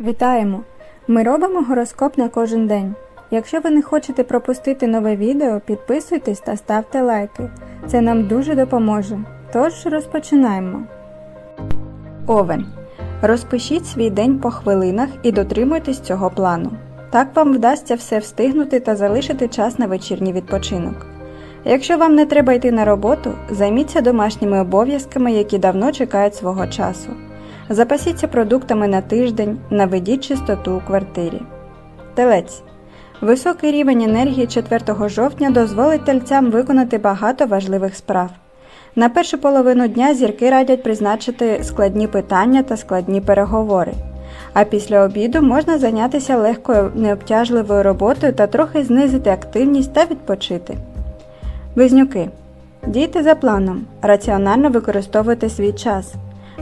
Вітаємо! Ми робимо гороскоп на кожен день. Якщо ви не хочете пропустити нове відео, підписуйтесь та ставте лайки. Це нам дуже допоможе. Тож розпочинаємо. Овен. Розпишіть свій день по хвилинах і дотримуйтесь цього плану. Так вам вдасться все встигнути та залишити час на вечірній відпочинок. Якщо вам не треба йти на роботу, займіться домашніми обов'язками, які давно чекають свого часу. Запасіться продуктами на тиждень, наведіть чистоту у квартирі. Телець. Високий рівень енергії 4 жовтня дозволить тельцям виконати багато важливих справ. На першу половину дня зірки радять призначити складні питання та складні переговори. А після обіду можна зайнятися легкою необтяжливою роботою та трохи знизити активність та відпочити. Близнюки. Дійте за планом, раціонально використовуйте свій час.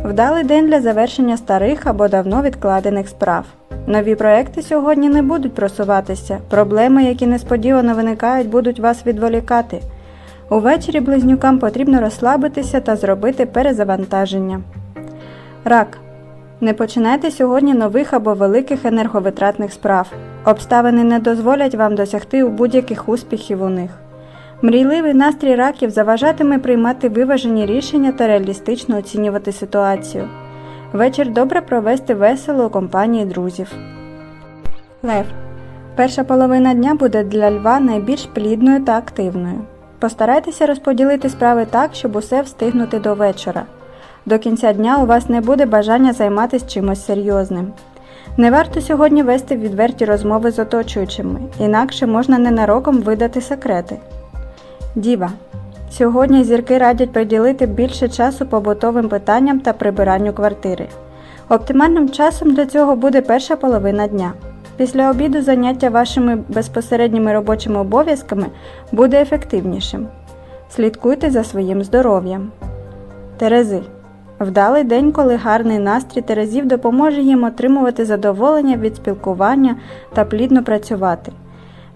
Вдалий день для завершення старих або давно відкладених справ. Нові проекти сьогодні не будуть просуватися, проблеми, які несподівано виникають, будуть вас відволікати. Увечері близнюкам потрібно розслабитися та зробити перезавантаження. Рак. Не починайте сьогодні нових або великих енерговитратних справ. Обставини не дозволять вам досягти будь-яких успіхів у них. Мрійливий настрій раків заважатиме приймати виважені рішення та реалістично оцінювати ситуацію. Вечір добре провести весело у компанії друзів. Лев. Перша половина дня буде для льва найбільш плідною та активною. Постарайтеся розподілити справи так, щоб усе встигнути до вечора. До кінця дня у вас не буде бажання займатися чимось серйозним. Не варто сьогодні вести відверті розмови з оточуючими, інакше можна ненароком видати секрети. Діва. Сьогодні зірки радять приділити більше часу побутовим питанням та прибиранню квартири. Оптимальним часом для цього буде перша половина дня. Після обіду заняття вашими безпосередніми робочими обов'язками буде ефективнішим. Слідкуйте за своїм здоров'ям. Терези. Вдалий день, коли гарний настрій Терезів допоможе їм отримувати задоволення від спілкування та плідно працювати.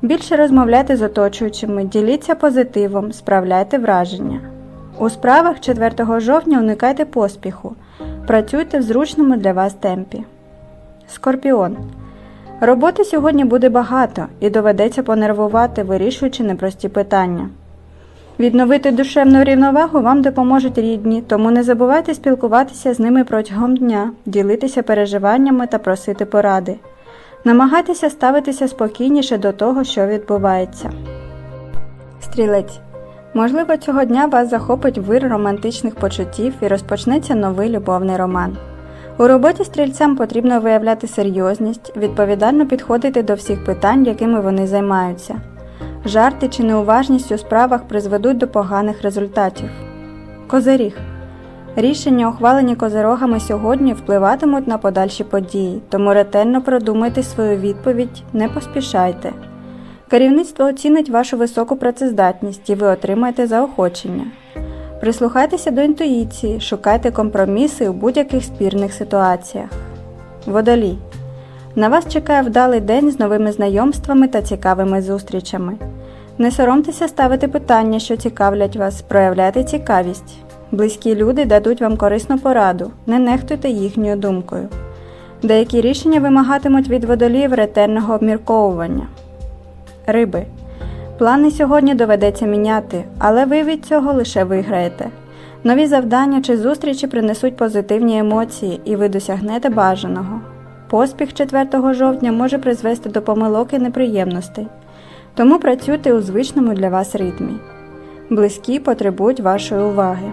Більше розмовляйте з оточуючими, діліться позитивом, справляйте враження. У справах 4 жовтня уникайте поспіху. Працюйте в зручному для вас темпі. Скорпіон. Роботи сьогодні буде багато і доведеться понервувати, вирішуючи непрості питання. Відновити душевну рівновагу вам допоможуть рідні, тому не забувайте спілкуватися з ними протягом дня, ділитися переживаннями та просити поради. Намагайтеся ставитися спокійніше до того, що відбувається. Стрілець. Можливо, цього дня вас захопить вир романтичних почуттів і розпочнеться новий любовний роман. У роботі стрільцям потрібно виявляти серйозність, відповідально підходити до всіх питань, якими вони займаються. Жарти чи неуважність у справах призведуть до поганих результатів. Козиріг. Рішення, ухвалені козирогами сьогодні, впливатимуть на подальші події, тому ретельно продумайте свою відповідь, не поспішайте. Керівництво оцінить вашу високу працездатність і ви отримаєте заохочення. Прислухайтеся до інтуїції, шукайте компроміси у будь-яких спірних ситуаціях. Водолій. На вас чекає вдалий день з новими знайомствами та цікавими зустрічами. Не соромтеся ставити питання, що цікавлять вас, проявляйте цікавість. Близькі люди дадуть вам корисну пораду, не нехтуйте їхньою думкою. Деякі рішення вимагатимуть від водоліїв ретельного обмірковування. Риби. Плани сьогодні доведеться міняти, але ви від цього лише виграєте. Нові завдання чи зустрічі принесуть позитивні емоції, і ви досягнете бажаного. Поспіх 4 жовтня може призвести до помилок і неприємностей, тому працюйте у звичному для вас ритмі. Близькі потребують вашої уваги.